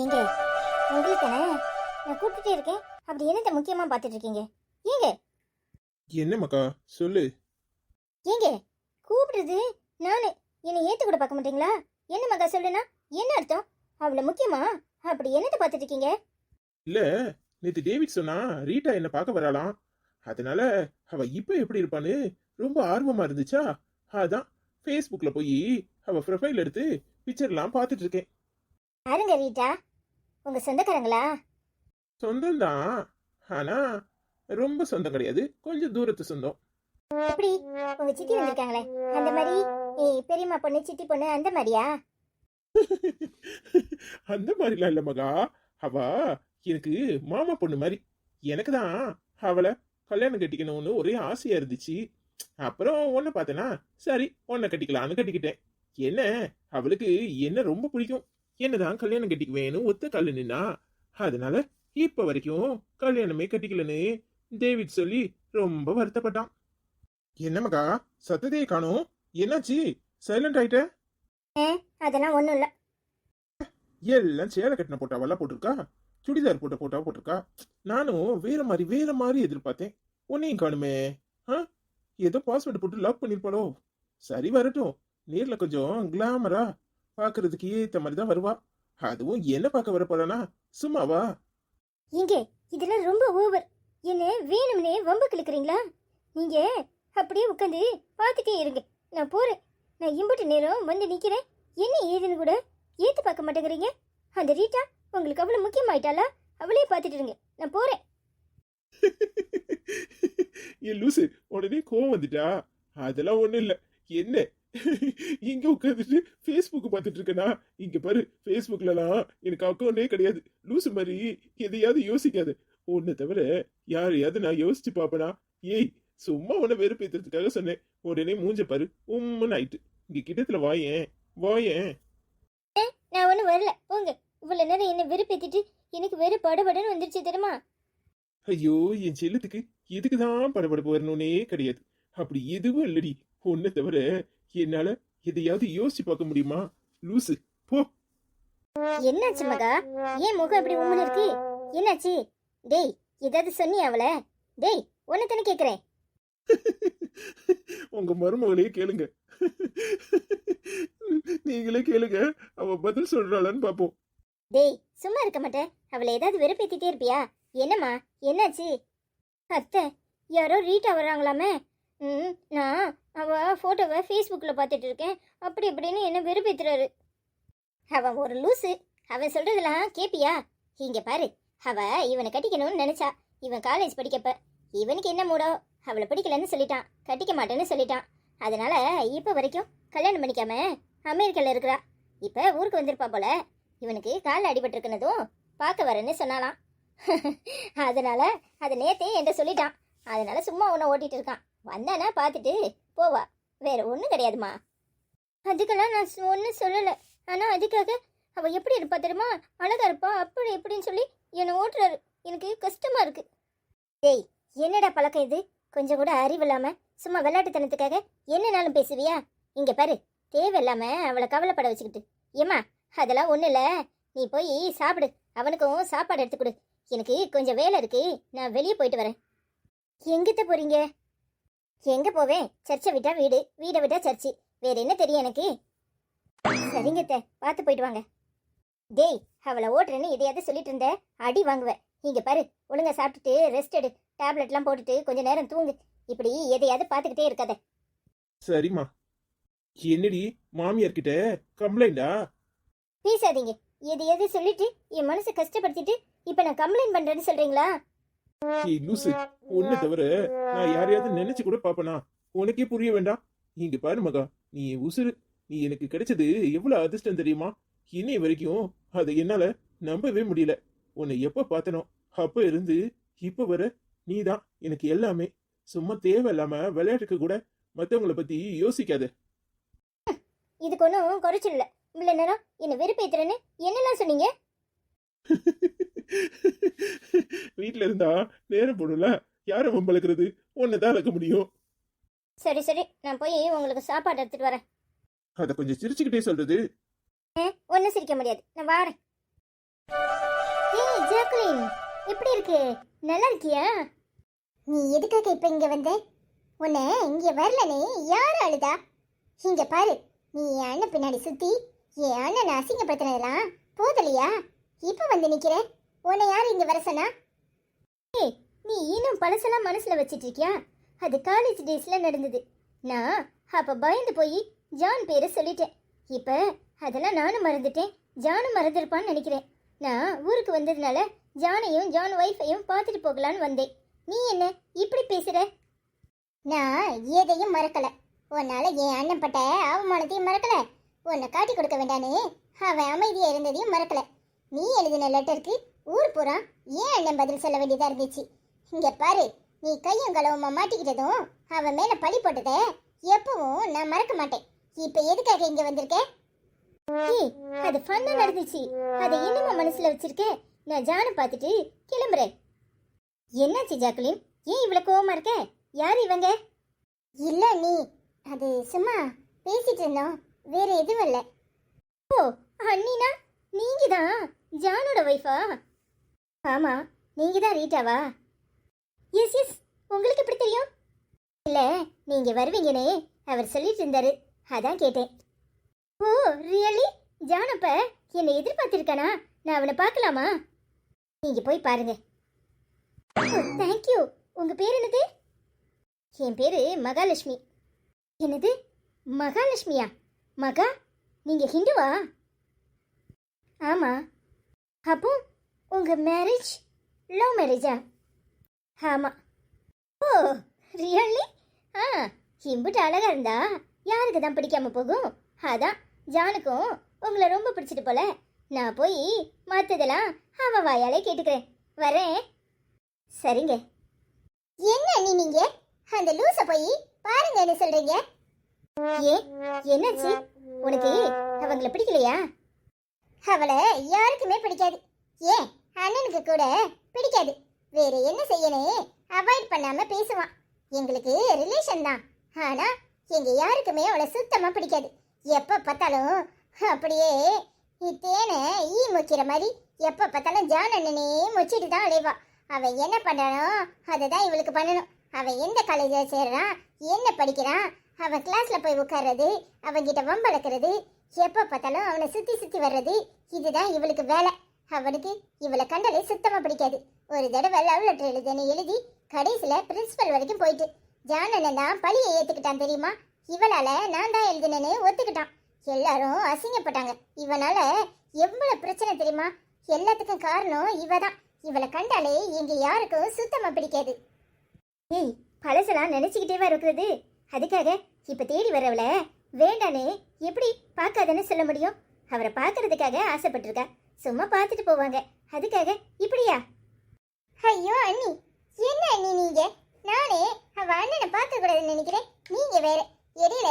ஏங்க உங்களுக்கு தானே நான் கூப்பிட்டுட்டே இருக்கேன். அப்படி என்னத்த முக்கியமா பார்த்துட்டு இருக்கீங்க? ஏங்க? என்ன மக்கா? சொல்லு. ஏங்க கூப்பிடுறது நானு. என்னை ஏத்து கூட பார்க்க மாட்டீங்களா? என்ன மகா சொல்லுனா? என்ன அர்த்தம்? அவ்வளவு முக்கியமா? அப்படி என்னத்த பார்த்துட்டு இருக்கீங்க? இல்ல நேத்து டேவிட் சொன்னா ரீட்டா என்ன பார்க்க வராளாம். அதனால அவ இப்ப எப்படி இருப்பான்னு ரொம்ப ஆர்வமா இருந்துச்சா? அதான் ஃபேஸ்புக்ல போய் அவ ப்ரொஃபைல் எடுத்து பிக்சர்லாம் பார்த்துட்டு இருக்கேன். யாருங்க ரீட்டா. உங்க சொந்தக்காரங்களா? சொந்தம்தான் ஆனா ரொம்ப சொந்தம் கிடையாது. கொஞ்சம் தூரத்து சொந்தம். எப்படி? உங்க சித்தி வந்திருக்காங்களே. அந்த மாதிரி? பெரியம்மா பொண்ணு சித்தி பொண்ணு அந்த மாதிரியா? அந்த மாதிரிலாம் இல்ல மகா. அவ எனக்கு மாமா பொண்ணு மாதிரி. எனக்கு தான் அவளை கல்யாணம் கட்டிக்கணும்னு ஒரே ஆசையா இருந்துச்சு. அப்புறம் உன்னை பார்த்தேனா சரி உன்னை கட்டிக்கலாம்னு கட்டிக்கிட்டேன். என்ன? அவளுக்கு என்ன ரொம்ப பிடிக்கும்? என்னதான் கல்யாணம் கட்டிக்குவேன்னு ஒத்த கல்லு நின்னா அதனால இப்ப வரைக்கும் கல்யாணமே கட்டிக்கலன்னு டேவிட் சொல்லி ரொம்ப வருத்தப்பட்டான். என்ன மகா சத்ததையே காணோம். என்னாச்சு? சைலண்ட் ஆயிட்ட? அதெல்லாம் ஒண்ணும் இல்ல. எல்லாம் சேலை கட்டின போட்டாவெல்லாம் போட்டிருக்கா? சுடிதார் போட்ட போட்டா போட்டிருக்கா? நானும் வேற மாதிரி வேற மாதிரி எதிர்பார்த்தேன். உன்னையும் காணுமே ஆ? ஏதோ பாஸ்வேர்டு போட்டு லாக் பண்ணிருப்பாளோ? சரி வரட்டும். நேர்ல கொஞ்சம் கிளாமரா பாக்குறதுக்கு ஏத்த மாதிரி தான் வருவா. அதுவும் என்ன பார்க்க வர போறானா? சும்மாவா? இங்க இதெல்லாம் ரொம்ப ஓவர் என்ன வேணும்னே வம்பு கிழக்குறீங்களா? நீங்க அப்படியே உட்காந்து பார்த்துட்டே இருங்க. நான் போறேன். நான் இம்புட்டு நேரம் வந்து நிக்கிறேன். என்ன ஏதுன்னு கூட ஏத்து பார்க்க மாட்டேங்கிறீங்க? அந்த ரீட்டா உங்களுக்கு அவ்வளவு முக்கியமாயிட்டாளா? அவளே பார்த்துட்டு இருங்க. நான் போறேன். என் லூசு உடனே கோவம் வந்துட்டா? அதெல்லாம் ஒண்ணும் இல்ல. என்ன? இங்க உட்காந்துட்டு ஃபேஸ்புக் பார்த்துட்டு இருக்கனா? இங்க பாரு ஃபேஸ்புக்லலாம் எனக்கு அக்கௌண்டே கிடையாது. லூசு மாதிரி எதையாவது யோசிக்காத. உன்னை தவிர யாரையாவது நான் யோசிச்சு பாப்பனா ஏய் சும்மா உன்னை வெறுப்பேத்துறதுக்காக சொன்னேன். உடனே மூஞ்ச பாரு. உம்முன்னு ஆயிட்டு. இங்க கிட்டத்துல வாயேன். வாயேன். நான் ஒன்றும் வரல. போங்க. இவ்வளவு நேரம் என்ன வெறுப்பேத்திட்டு எனக்கு வெறு படபடன்னு வந்துருச்சு தெரியுமா? ஐயோ என் செல்லத்துக்கு இதுக்குதான் படபடப்பு வரணும்னே கிடையாது. அப்படி எதுவும் இல்லடி. உன்னை தவிர என்னால எதையாவது யோசிச்சு பார்க்க முடியுமா? லூசு போ. என்னாச்சு மகா? ஏன் முகம் இப்படி உம்முன்னு இருக்கு? என்னாச்சு? டேய் ஏதாவது சொன்னியா அவளை? டேய் உன்னை தானே கேட்குறேன் உங்க மருமகளையே கேளுங்க. நீங்களே கேளுங்க அவ பதில் சொல்றாளான்னு பாப்போம் டேய் சும்மா இருக்க மாட்டேன். அவளை ஏதாவது வெறுப்பேத்திட்டே இருப்பியா? என்னம்மா என்னாச்சு? அத்தை யாரோ ரீட்டா வர்றாங்களாமே. ம் நான் அவள் ஃபோட்டோவை ஃபேஸ்புக்கில் பார்த்துட்டு இருக்கேன். அப்படி இப்படின்னு என்ன வெறுப்பேத்துறாரு. அவன் ஒரு லூசு. அவன் சொல்கிறதெல்லாம் கேப்பியா? இங்கே பாரு. அவள் இவனை கட்டிக்கணும்னு நினச்சா. இவன் காலேஜ் படிக்கப்ப. இவனுக்கு என்ன மூடோ? அவளை பிடிக்கலன்னு சொல்லிட்டான். கட்டிக்க மாட்டேன்னு சொல்லிட்டான். அதனால் இப்போ வரைக்கும் கல்யாணம் பண்ணிக்காம அமெரிக்காவில் இருக்கிறா. இப்போ ஊருக்கு வந்திருப்பா போல. இவனுக்கு காலில் அடிபட்டிருக்குனதும் பார்க்க வரேன்னு சொன்னாலாம் அதனால் அதை நேற்றே என்கிட்ட சொல்லிட்டான். அதனால் சும்மா உன்னை ஓட்டிகிட்டு இருக்கான். வந்தானா பார்த்துட்டு போவா. வேற ஒன்றும் கிடையாதுமா. அதுக்கெல்லாம் நான் ஒன்றும் சொல்லலை. ஆனால் அதுக்காக அவள் எப்படி இருப்பா தெரியுமா? அழகா இருப்பா அப்படி இப்படின்னு சொல்லி என்னை ஓட்டுறாரு. எனக்கு கஷ்டமாக இருக்கு. டேய் என்னடா பழக்கம் இது? கொஞ்சம் கூட அறிவில்லாமல் சும்மா விளையாட்டுத்தனத்துக்காக என்னனாலும் பேசுவியா? இங்கே பாரு தேவையில்லாமல் அவளை கவலைப்பட வச்சுக்கிட்டு. ஏம்மா அதெல்லாம் ஒன்றும் இல்லை. நீ போய் சாப்பிடு. அவனுக்கும் சாப்பாடு எடுத்து கொடு. எனக்கு கொஞ்சம் வேலை இருக்கு. நான் வெளியே போயிட்டு வரேன். எங்கிட்ட போகிறீங்க எங்க போவேன் சர்ச்சை விட்டா வீடு வீடை விட்டா சர்ச்சு. வேற என்ன தெரியும் எனக்கு? சரிங்க பார்த்து போயிட்டு வாங்க. டேய் அவளை ஓட்டுறேன்னு எதையாவது சொல்லிட்டு இருந்த? அடி வாங்குவேன் இங்க பாரு ஒழுங்கா சாப்பிட்டுட்டு ரெஸ்ட் எடு. டேப்லெட்லாம் போட்டுட்டு கொஞ்ச நேரம் தூங்கு. இப்படி எதையாவது பார்த்துக்கிட்டே இருக்காத. சரிம்மா. என்னடி மாமியார் கிட்ட கம்ப்ளைண்டா பேசாதீங்க. எதையாவது சொல்லிட்டு என் மனசை கஷ்டப்படுத்திட்டு இப்ப நான் கம்ப்ளைண்ட் பண்றேன்னு சொல்றீங்களா? ஏய் லூசு உன்னை தவிர நான் யாரையாவது நினைச்சு கூட பாப்பனா உனக்கே புரிய வேண்டாம். இங்க பாரு மகா நீ உசுரு நீ எனக்கு கிடைச்சது எவ்வளவு அதிர்ஷ்டம் தெரியுமா? இன்னை வரைக்கும் அதை என்னால நம்பவே முடியல. உன்னை எப்ப பார்த்தனோ அப்ப இருந்து இப்ப வர நீதான். எனக்கு எல்லாமே சும்மா தேவையில்லாம விளையாட்டுக்கு கூட மத்தவங்கள பத்தி யோசிக்காத. இதுக்கு ஒன்றும் குறைச்சல் இல்லை. இவ்வளோ நேரம் என்னை வெறுப்பேத்துறேன்னு என்னெல்லாம் சொன்னீங்க? வீட்ல இருந்தா நேரம் போடும்ல? யார வம்பளக்குறது? உன்னைதான் அழக்க முடியும். சரி சரி. நான் போய் உங்களுக்கு சாப்பாடு எடுத்துட்டு வரேன். அத கொஞ்சம் சிரிச்சுக்கிட்டே சொல்றது. ஒன்றும் சிரிக்க முடியாது. நான் வாரேன். ஜாக்குலின் எப்படி இருக்கு? நல்லா இருக்கியா? நீ எதுக்காக இப்ப இங்க வந்த? உன்னை இங்க வரலனே. யார் அழுதா? இங்க பாரு. நீ என் அண்ணன் பின்னாடி சுத்தி என் அண்ணனை அசிங்கப்படுத்தினதெல்லாம் போதலையா? இப்ப வந்து நிக்கிற? உன்னை யார் இங்க வர சொன்னா? ஏ நீ இன்னும் பழசெல்லாம் மனசுல வச்சிட்டு இருக்கியா அது காலேஜ் டேஸ்ல நடந்தது. நான் அப்ப பயந்து போய் ஜான் பேரை சொல்லிட்டேன். இப்ப அதெல்லாம் நானும் மறந்துட்டேன். ஜானும் மறந்துருப்பான்னு நினைக்கிறேன். நான் ஊருக்கு வந்ததுனால ஜானையும் ஜான் ஒய்ஃபையும் பார்த்துட்டு போகலான்னு வந்தேன். நீ என்ன? இப்படி பேசுற? நான் எதையும் மறக்கல. உன்னால என் அண்ணன் பட்ட அவமானத்தையும் மறக்கல. உன்னை காட்டி கொடுக்க வேண்டானே. அவன் அமைதியா இருந்ததையும் மறக்கல. நீ எழுதின லெட்டருக்கு ஊர் பூரா ஏன் அண்ணன் பதில் சொல்ல வேண்டியதா இருந்துச்சு? இங்க பாரு நீ கையும் களவுமா மாட்டிக்கிட்டதும் அவன் மேல பழி போட்டத எப்பவும் நான் மறக்க மாட்டேன். இப்ப எதுக்காக இங்க வந்திருக்க? ஏய் அது ஃபன்னா நடந்துச்சு. அதை என்னமா மனசுல வச்சிருக்க? நான் ஜானை பார்த்துட்டு கிளம்புறேன். என்னாச்சு ஜாக்குலின்? ஏன் இவ்வளவு கோவமா இருக்க? யார் இவங்க? இல்ல நீ அது சும்மா பேசிட்டு இருந்தோம். வேற எதுவும் இல்ல. ஓ அண்ணினா? நீங்க தான் ஜானோட ஒய்ஃபா ஆமா நீங்க தான் ரீட்டாவா? எஸ் எஸ் உங்களுக்கு எப்படி தெரியும்? இல்ல நீங்க வருவீங்கனே அவர் சொல்லிட்டு இருந்தாரு அதான் கேட்டேன். ஓ ரியலி ஜானப்ப என்னை எதிர்பார்த்திருக்கானா? நான் அவனை பார்க்கலாமா? நீங்க போய் பாருங்க. Oh, தேங்க்யூ உங்க பேர் என்னது? என் பேரு மகாலட்சுமி. என்னது? மகாலட்சுமியா? மகா? நீங்க ஹிந்துவா? ஆமா. அப்போ உங்கள் மேரேஜ் லவ் மேரேஜா ஆமாம் ஓ ரியல்லி ஆ இம்புட்டு அழகாக இருந்தா யாருக்கு தான் பிடிக்காம போகும்? அதான் ஜானுக்கும் உங்களை ரொம்ப பிடிச்சிட்டு போல. நான் போய் மற்றதெல்லாம் அவன் வாயாலே கேட்டுக்கிறேன். வரேன். சரிங்க. என்ன நீ நீங்க? அந்த லூச போய் பாருங்க என்ன சொல்றீங்க. ஏ என்னாச்சு? உனக்கு அவங்கள பிடிக்கலையா? அவளை யாருக்குமே பிடிக்காது. ஏன்? அண்ணனுக்கு கூட பிடிக்காது. வேற என்ன செய்யணும் அவாய்ட் பண்ணாம பேசுவான். எங்களுக்கு ரிலேஷன் தான். ஆனா எங்க யாருக்குமே அவளை சுத்தமா பிடிக்காது. எப்ப பார்த்தாலும் அப்படியே தேனை ஈ முக்கிற மாதிரி எப்ப பார்த்தாலும் ஜான் அண்ணனே முச்சிட்டு தான் அலைவா. அவன் என்ன பண்றானோ அதை தான் இவளுக்கு பண்ணணும். அவன் எந்த காலேஜில் சேர்றான் என்ன படிக்கிறான் அவன் கிளாஸில் போய் உட்கார்றது அவன்கிட்ட வம்பளக்கிறது எப்போ பார்த்தாலும் அவனை சுற்றி சுற்றி வர்றது இதுதான் இவளுக்கு வேலை. அவனுக்கு இவளை கண்டாலே சுத்தமா பிடிக்காது. ஒரு தடவை லவ் லெட்டர் எழுதுன்னு எழுதி கடைசியில பிரின்சிபல் வரைக்கும் போயிட்டு. ஜான் அண்ணன் தான் பழியை ஏத்துக்கிட்டான் தெரியுமா? இவளால நான் தான் எழுதினேன்னு ஒத்துக்கிட்டான். எல்லாரும் அசிங்கப்பட்டாங்க. இவனால எவ்வளவு பிரச்சனை தெரியுமா? எல்லாத்துக்கும் காரணம் இவ தான் இவளை கண்டாலே இங்கே யாருக்கும் சுத்தமா பிடிக்காது. ஏய் பழசெல்லாம் நினைச்சுக்கிட்டேவா இருக்கிறது. அதுக்காக இப்ப தேடி வரவள வேண்டானே எப்படி பார்க்காதன்னு சொல்ல முடியும்? அவரை பார்க்கறதுக்காக ஆசைப்பட்டிருக்கா. சும்மா பார்த்துட்டு போவாங்க. அதுக்காக இப்படியா? ஐயோ அண்ணி. என்ன அண்ணி நீங்க? நானே அவ அண்ணனை பார்க்க கூடாதுன்னு நினைக்கிறேன். நீங்க வேற. இடையில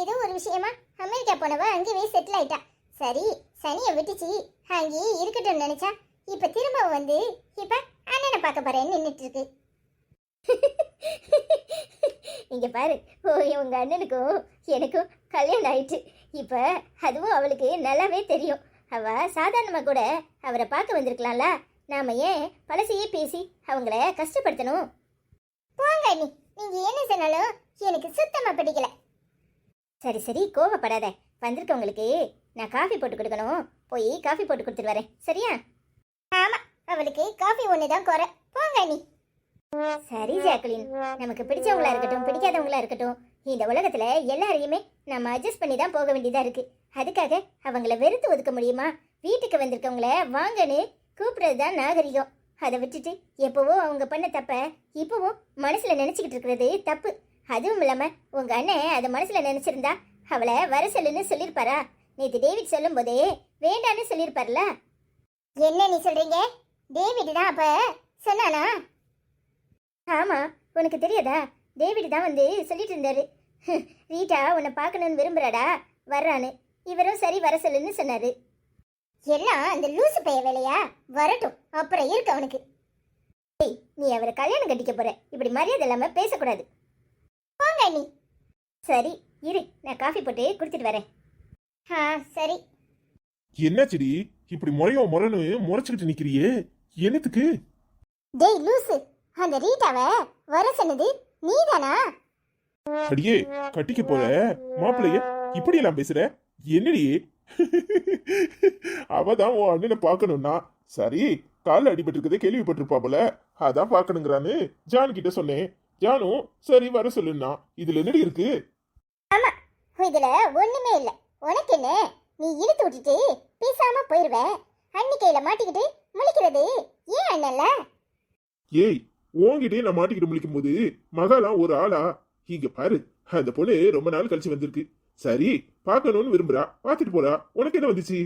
ஏதோ ஒரு விஷயமா அமெரிக்கா போனவ அங்கேயே செட்டில் ஆயிட்டா. சரி சனியை விட்டுச்சு. அங்கேயே இருக்கட்டும்னு நினைச்சா இப்ப திரும்ப வந்து இப்ப அண்ணனை பார்க்க போறேன்னு நின்றுட்டு இருக்கு இங்க பாரு ஓ உங்க அண்ணனுக்கும் எனக்கும் கல்யாணம் ஆயிட்டு. இப்ப அதுவும் அவளுக்கு நல்லாவே தெரியும். அவ சாதாரணமாக கூட அவரை பார்க்க வந்திருக்கலாம்ல. நாம ஏன் பழசையே பேசி அவங்கள கஷ்டப்படுத்தணும்? போங்க நீ நீங்க என்ன சொன்னாலும் எனக்கு சுத்தமா பிடிக்கல. சரி சரி கோவப்படாத. வந்திருக்கவங்களுக்கு நான் காஃபி போட்டு கொடுக்கணும். போய் காஃபி போட்டு கொடுத்துட்டு வரேன். சரியா? ஆமா அவளுக்கு காஃபி ஒன்று தான் குறை. போங்க நீ சரி ஜாக்குலின். நமக்கு பிடிச்சவங்களா இருக்கட்டும் பிடிக்காதவங்களா இருக்கட்டும் இந்த உலகத்துல எல்லாரையுமே நம்ம அட்ஜஸ்ட் பண்ணி தான் போக வேண்டியதா இருக்கு. அதுக்காக அவங்கள வெறுத்து ஒதுக்க முடியுமா? வீட்டுக்கு வந்திருக்கவங்கள வாங்கன்னு கூப்பிடுறது தான் நாகரிகம். அதை விட்டுட்டு எப்பவோ அவங்க பண்ண தப்ப இப்பவும் மனசுல நினைச்சுக்கிட்டு இருக்கிறது தப்பு. அதுவும் இல்லாம உங்க அண்ணன் அதை மனசுல நினைச்சிருந்தா அவளை வர சொல்லுன்னு சொல்லியிருப்பாரா நேற்று டேவிட் சொல்லும் போதே வேண்டான்னு சொல்லியிருப்பார்ல என்ன நீ சொல்றீங்க? டேவிட் தான் அப்ப சொன்னானா? ஆமா உனக்கு தெரியாதா? டேவிட் தான் வந்து சொல்லிட்டு இருந்தாரு ரீட்டா உன்னை பார்க்கணும்னு விரும்புறாடா? வர்றான்னு. இவரும் சரி வர சொல்லுன்னு சொன்னாரு. எல்லாம் அந்த லூசு பைய வேலையா? வரட்டும் அப்புறம் இருக்கு அவனுக்கு. ஏய் நீ அவரை கல்யாணம் கட்டிக்க போற. இப்படி மரியாதை இல்லாம பேசக்கூடாது. போங்க நீ சரி இரு நான் காஃபி போட்டு குடுத்துட்டு வரேன். ஆ சரி. என்ன செடி இப்படி முறையோ முறைன்னு முறைச்சுக்கிட்டு நிக்கிறியே? என்னத்துக்கு? டேய் லூசு அந்த ரீட்டாவை வர சொன்னது நீதானா? அடியே கட்டிக்க போற? மாப்பிள்ளைய இப்படி எல்லாம் பேசுற? என்னடி? அவதான் உன் அண்ணனை பார்க்கணும்னா. சரி கால்ல அடிபட்டு இருக்கதே கேள்விப்பட்டிருப்பாப்புல அதான் பார்க்கணுங்கிறான்னு ஜான் கிட்ட சொன்னேன். ஜானும் சரி வர சொல்லுன்னா. இதுல என்னடி இருக்கு? இதுல ஒண்ணுமே இல்ல. உனக்கு என்ன? நீ இழுத்து விட்டுட்டு பேசாம போயிருவ. அன்னிக்கையில மாட்டிக்கிட்டு முழிக்கிறது ஏன் அண்ணல்ல ஏய் உன்கிட்டயே நான் மாட்டிக்கிட்டு முழிக்கும் போது மகாலாம் ஒரு ஆளா? இங்க பாரு அந்த பொண்ணு ரொம்ப நாள் கழிச்சு வந்திருக்கு. சரி பார்க்கணும்னு விரும்புறா. பார்த்துட்டு போறா உனக்கு என்ன வந்துச்சு?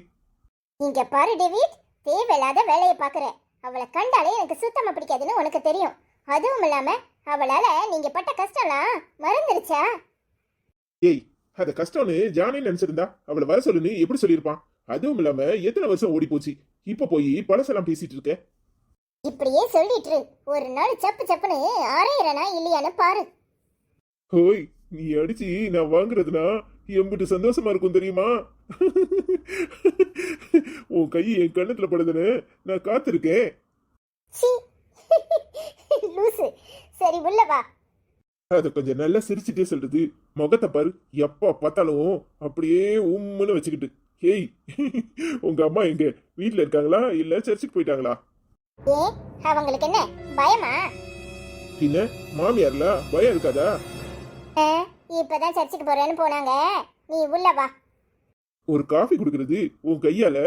இங்க பாரு டேவிட். தேவையில்லாத வேலையை பாக்குற அவளை கண்டாலே எனக்கு சுத்தமா பிடிக்காதுன்னு உனக்கு தெரியும். அதுவும் இல்லாம அவளால நீங்க பட்ட கஷ்டம்லாம் மறந்துருச்சா? ஏய் அத கஷ்டம்னு ஜானே நினைச்சிருந்தா அவளை வர சொல்லுன்னு எப்படி சொல்லியிருப்பான்? அதுவும் இல்லாம எத்தனை வருஷம் ஓடி போச்சு இப்ப போய் பழசெல்லாம் பேசிட்டு இருக்க. இப்படியே சொல்லிட்டு. ஒரு நாள் சப்பு சப்புன்னு அரையிறனா இல்லையான்னு பாரு. ஹோய் நீ அடிச்சு நான் வாங்குறதுனா எம்பிட்டு சந்தோஷமா இருக்கும் தெரியுமா? உன் கை என் கண்ணத்துல படுதுன்னு நான் காத்திருக்கேன். லூசு. சரி உள்ள வா. அத கொஞ்சம் நல்லா சிரிச்சுட்டே சொல்றது. முகத்தை பாரு எப்ப பார்த்தாலும் அப்படியே உம்முன்னு வச்சுக்கிட்டு. ஏய் உங்க அம்மா எங்க? வீட்ல இருக்காங்களா? இல்ல சர்ச்சுக்கு போயிட்டாங்களா? ஏன் அவங்களுக்கு என்ன பயமா? பின்ன மாமியார்ல பயம் இருக்காதா? இப்பதான் சர்ச்சுக்கு போறேன்னு போனாங்க. நீ உள்ள வா. ஒரு காஃபி குடுக்கறது உன் கையால?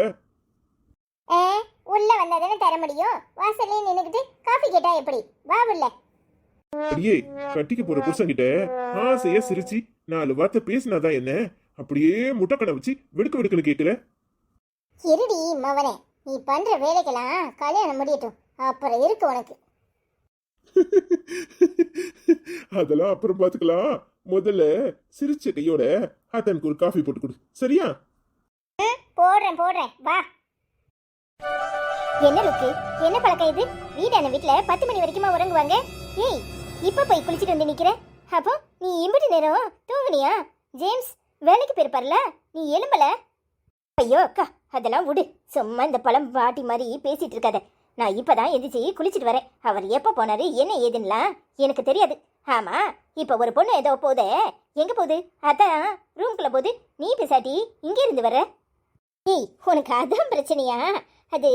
உள்ள வந்தாதானே தர முடியும்? வாசல்லே நின்னுக்கிட்டு காஃபி கேட்டா எப்படி? வா உள்ள. அடியே கட்டிக்க போற புருஷன்கிட்ட ஆசையா சிரிச்சு நாலு வார்த்தை பேசினாதான் என்ன? அப்படியே முட்டைக்கணை வச்சு வெடுக்க வெடுக்கன்னு கேட்கல. இருடி மவனே. நீ பண்ற வேலைக்கெல்லாம் கல்யாணம் முடியட்டும். அப்புறம் இருக்கு உனக்கு. அதெல்லாம் அப்புறம் பாத்துக்கலாம். முதல்ல சிரிச்ச கையோட அத்தனுக்கு ஒரு காஃபி போட்டு கொடு. சரியா? போடுறேன் போடுறேன். வா. என்ன ருக்கு? என்ன பழக்கம் இது? வீடான வீட்ல பத்து மணி வரைக்குமா உறங்குவாங்க? ஏய் இப்ப போய் குளிச்சிட்டு வந்து நிக்கிற? அப்போ நீ இம்பிட்டு நேரம் தூங்குனியா? ஜேம்ஸ் வேலைக்கு போயிருப்பார்ல? நீ எலும்பல? ஐயோ அக்கா அதெல்லாம் விடு. சும்மா இந்த பழம் பாட்டி மாதிரி பேசிட்டு இருக்காத. நான் இப்பதான் எந்திரிச்சு குளிச்சிட்டு வரேன். அவர் எப்ப போனாரு என்ன ஏதுன்னுலாம் எனக்கு தெரியாது. ஆமா இப்ப ஒரு பொண்ணு ஏதோ போதே எங்க போகுது? அதான் ரூம்குள்ள போகுது. நீ பேசாட்டி இங்க இருந்து வர ஏய் உனக்கு அதான் பிரச்சனையா? அது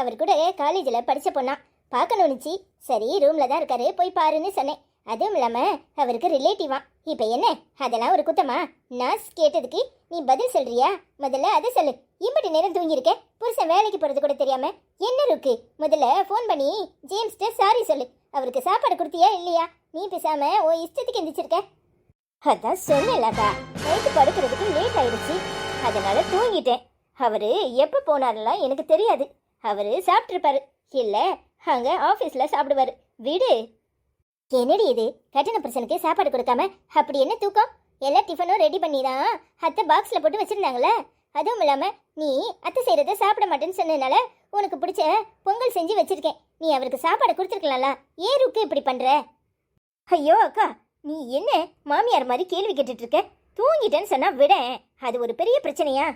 அவர் கூட காலேஜில் படித்த பொண்ணா. பார்க்கணும்னுச்சு சரி ரூமில் தான் இருக்காரு. போய் பாருன்னு சொன்னேன். அதுவும் இல்லாமல் அவருக்கு ரிலேட்டிவா இப்போ என்ன? அதெல்லாம் ஒரு குத்தமா? நான் கேட்டதுக்கு நீ பதில் சொல்றியா? முதல்ல அதை சொல்லு. இப்படி நேரம் தூங்கியிருக்க. புருஷன் வேலைக்கு போகிறது கூட தெரியாம. என்ன இருக்கு முதல்ல ஃபோன் பண்ணி ஜேம்ஸ்ட சாரி சொல்லு. அவருக்கு சாப்பாடு கொடுத்தியா இல்லையா? நீ பேசாம உன் இஷ்டத்துக்கு எந்திரிச்சிருக்க. அதான் சொன்னேன்லக்கா நைட்டு படுக்கிறதுக்கு லேட் ஆயிடுச்சு. அதனால தூங்கிட்டேன். அவரு எப்போ போனாருலாம் எனக்கு தெரியாது. அவரு சாப்பிட்ருப்பாரு இல்லை அங்கே ஆஃபீஸில் சாப்பிடுவாரு. வீடு என்னடி இது? கட்டண பிரச்சனைக்கு சாப்பாடு கொடுக்காம அப்படி என்ன தூக்கம்? எல்லா டிஃபனும் ரெடி பண்ணி தான் அத்தை பாக்ஸில் போட்டு வச்சுருந்தாங்களே அதுவும் இல்லாமல் நீ அத்தை செய்கிறத சாப்பிட மாட்டேன்னு சொன்னதுனால உனக்கு பிடிச்ச பொங்கல் செஞ்சு வச்சுருக்கேன். நீ அவருக்கு சாப்பாடு கொடுத்துருக்கலாம்ல? ஏன் ருக்கு இப்படி பண்ணுற ஐயோ அக்கா நீ என்ன மாமியார் மாதிரி கேள்வி கேட்டுட்ருக்க? தூங்கிட்டேன்னு சொன்னால் விட அது ஒரு பெரிய பிரச்சனையா?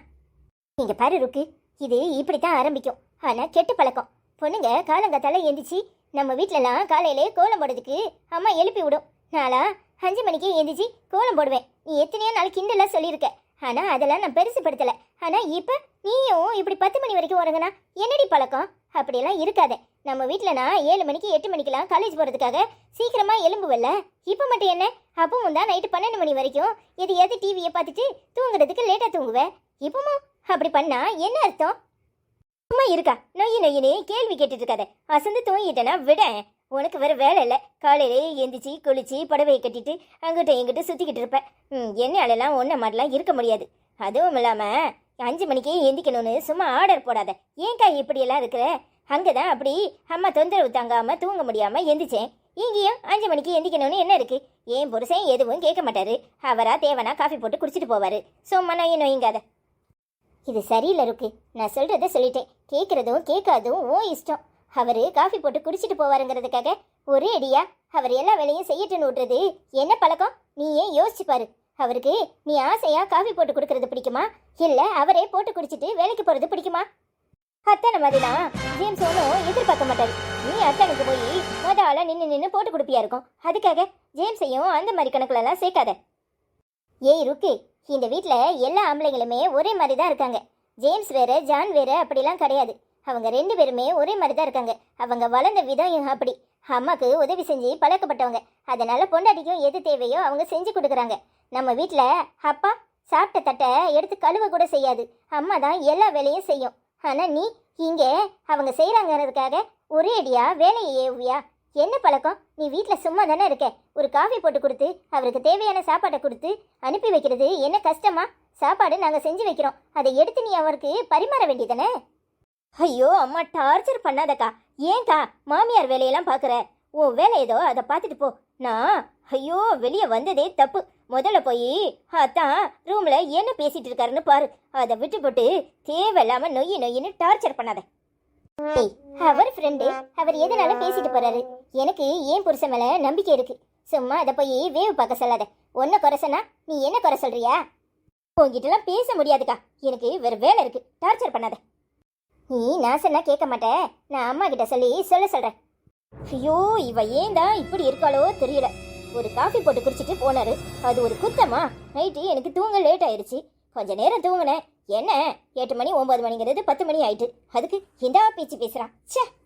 நீங்கள் பாரு ருக்கு இது இப்படி தான் ஆரம்பிக்கும். ஆனால் கெட்ட பழக்கம். பொண்ணுங்க காலங்காத்தால எந்திரிச்சு நம்ம வீட்டிலலாம் காலையிலே கோலம் போடுறதுக்கு அம்மா எழுப்பி விடும். நாளா அஞ்சு மணிக்கு எந்திரிச்சு கோலம் போடுவேன். நீ எத்தனையோ நாள் கிண்டலாக சொல்லியிருக்க. ஆனால் அதெல்லாம் நான் பெருசுப்படுத்தலை. ஆனால் இப்போ நீயும் இப்படி பத்து மணி வரைக்கும் உறங்குனா என்னடி பழக்கம்? அப்படியெல்லாம் இருக்காத. நம்ம வீட்டிலனா நான் ஏழு மணிக்கு எட்டு மணிக்கெல்லாம் காலேஜ் போகிறதுக்காக சீக்கிரமாக எலும்புவல்ல இப்போ மட்டும் என்ன? அப்பவும் தான் நைட்டு பன்னெண்டு மணி வரைக்கும் எதையாவது டிவியை பார்த்துட்டு தூங்குறதுக்கு லேட்டாக தூங்குவேன் இப்போமும் அப்படி பண்ணால் என்ன அர்த்தம்? சும்மா இருக்கா. நொய்யு நொய்யினே கேள்வி கேட்டுட்டு இருக்காத அசந்து தூங்கிட்டேனா விட உனக்கு வேற வேலை இல்லை. காலையிலே எந்திரிச்சு குளிச்சு புடவையை கட்டிட்டு அங்கிட்ட எங்கிட்ட சுத்திக்கிட்டு இருப்பேன் ம் என்னாலலாம் ஒன்றை மாதிரிலாம் இருக்க முடியாது. அதுவும் இல்லாமல் அஞ்சு மணிக்கே எந்திக்கணும்னு சும்மா ஆர்டர் போடாத. ஏன்க்கா இப்படியெல்லாம் இருக்கிற அங்கே தான் அப்படி அம்மா தொந்தரவு தாங்காமல் தூங்க முடியாமல் எந்திரிச்சேன். இங்கேயும் அஞ்சு மணிக்கு எந்திக்கணும்னு என்ன இருக்கு? ஏன் புருஷன் எதுவும் கேட்க மாட்டாரு. அவரா தேவனா காஃபி போட்டு குடிச்சிட்டு போவார். சும்மா நொய்ய நொய்யுங்காத. இது சரியில்லை ருக்கு. நான் சொல்கிறத சொல்லிட்டேன். கேட்குறதும் கேட்காதும் ஓ இஷ்டம். அவர் காஃபி போட்டு குடிச்சிட்டு போவாருங்கிறதுக்காக ஒரே அடியா. அவர் எல்லா வேலையும் செய்யட்டுன்னு விட்றது என்ன பழக்கம்? நீ ஏன் யோசிச்சு பாரு. அவருக்கு நீ ஆசையாக காஃபி போட்டு கொடுக்கறது பிடிக்குமா? இல்லை அவரே போட்டு குடிச்சிட்டு வேலைக்கு போகிறது பிடிக்குமா? அத்தனை மாதிரிலாம் ஜேம்ஸ் ஒன்றும் எதிர்பார்க்க மாட்டாரு. நீ அத்தனுக்கு போய் மொத ஆளாக நின்று நின்று போட்டு கொடுப்பியா இருக்கும். அதுக்காக ஜேம்ஸையும் அந்த மாதிரி கணக்குலலாம் சேர்க்காத. ஏய் ருக்கு. இந்த வீட்டில் எல்லா ஆம்பளைங்களுமே ஒரே மாதிரி தான் இருக்காங்க. ஜேம்ஸ் வேற ஜான் வேற அப்படிலாம் கிடையாது. அவங்க ரெண்டு பேருமே ஒரே மாதிரி தான் இருக்காங்க. அவங்க வளர்ந்த விதம் அப்படி. அம்மாக்கு உதவி செஞ்சு பழக்கப்பட்டவங்க. அதனால பொண்டாட்டிக்கும் எது தேவையோ அவங்க செஞ்சு கொடுக்குறாங்க. நம்ம வீட்டில் அப்பா சாப்பிட்ட தட்டை எடுத்து கழுவ கூட செய்யாது. அம்மா தான் எல்லா வேலையும் செய்யும். ஆனால் நீ இங்கே அவங்க செய்கிறாங்கிறதுக்காக ஒரே அடியாக வேலையை ஏவியா என்ன பழக்கம்? நீ வீட்டில் சும்மா தானே இருக்க? ஒரு காஃபி போட்டு கொடுத்து அவருக்கு தேவையான சாப்பாட்டை கொடுத்து அனுப்பி வைக்கிறது என்ன கஷ்டமா? சாப்பாடு நாங்கள் செஞ்சு வைக்கிறோம். அதை எடுத்து நீ அவருக்கு பரிமாற வேண்டியதானே? ஐயோ அம்மா டார்ச்சர் பண்ணாதக்கா. ஏன்க்கா மாமியார் வேலையெல்லாம் பார்க்குற உன் வேலை ஏதோ அதை பார்த்துட்டு போ. நான் ஐயோ வெளியே வந்ததே தப்பு. முதல்ல போய் அத்தான் ரூமில் என்ன பேசிகிட்டு இருக்காருன்னு பாரு. அதை விட்டு போட்டு தேவையில்லாமல் நொய்யி நொய்யின்னு டார்ச்சர் பண்ணாத. ஏய், அவர் ஃப்ரெண்டு அவர் எதனால பேசிட்டு போறாரு? எனக்கு ஏன் புருஷன் மேல நம்பிக்கை இருக்கு? சும்மா அதை போய் வேவ் பார்க்க சொல்லாத. ஒன்ன குறை சொன்னா நீ என்ன குறை சொல்றியா? உங்ககிட்டலாம் பேச முடியாதுக்கா. எனக்கு வேற வேலை இருக்கு. டார்ச்சர் பண்ணாத. நீ நான் சொன்னா கேட்க மாட்டேன் நான் அம்மா கிட்ட சொல்லி சொல்ல சொல்றேன். ஐயோ இவ ஏன் தான் இப்படி இருக்காளோ தெரியல. ஒரு காஃபி போட்டு குடிச்சிட்டு போனாரு. அது ஒரு குத்தமா? நைட்டு எனக்கு தூங்க லேட் ஆயிருச்சு. கொஞ்ச நேரம் தூங்கினேன். என்ன? எட்டு மணி ஒன்பது மணிங்கிறது பத்து மணி ஆயிட்டு. அதுக்கு எந்தா பேச்சு பேசுறான். ச்சே!